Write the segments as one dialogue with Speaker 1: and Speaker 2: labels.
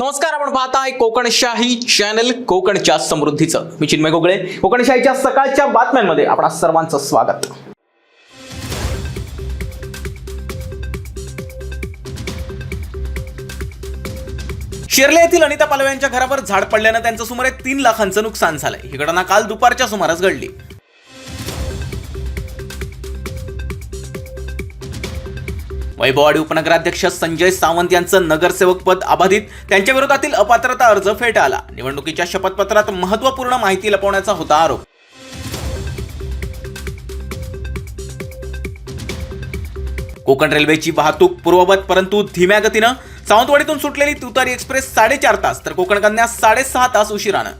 Speaker 1: नमस्कार आपण पाहताय कोकणशाही चॅनल कोकणच्या समृद्धीचं. मी चिन्मय गोगळे. कोकणशाहीच्या सकाळच्या बातम्यांमध्ये आपणा सर्वांचं स्वागत. शिर्ले येथील अनिता पालवे यांच्या घरावर झाड पडल्यानं त्यांचं सुमारे तीन लाखांचं नुकसान झालंय. ही घटना काल दुपारच्या सुमारास घडली. वैभववाडी उपनगराध्यक्ष संजय सावंत यांचं नगरसेवक पद अबाधित. त्यांच्या विरोधातील अपात्रता अर्ज फेटाळला. निवडणुकीच्या शपथपत्रात महत्त्वपूर्ण माहिती लपवण्याचा होता आरोप. कोकण रेल्वेची वाहतूक पूर्ववत परंतु धीम्या गतीनं सावंतवाडीतून सुटलेली तुतारी एक्सप्रेस साडेचार तास तर कोकण कन्या साडेसहा तास उशिरानं.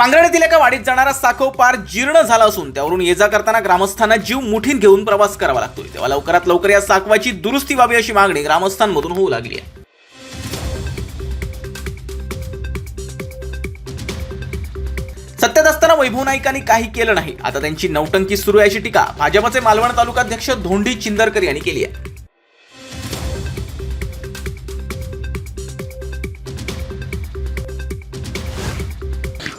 Speaker 1: पांगरण्यातील एका वाडीत जाणारा साखव पार जीर्ण झाला असून त्यावरून ये जा करताना ग्रामस्थांना जीव मुठीत घेऊन प्रवास करावा लागतोय. तेव्हा लवकरात लवकर या साखवाची दुरुस्ती व्हावी अशी मागणी ग्रामस्थांमधून होऊ लागली आहे. सत्तेत असताना वैभव नाईकांनी काही केलं नाही. आता त्यांची नौटंकी सुरू आहे अशी टीका भाजपचे मालवण तालुकाध्यक्ष धोंडी चिंदरकर यांनी केली आहे.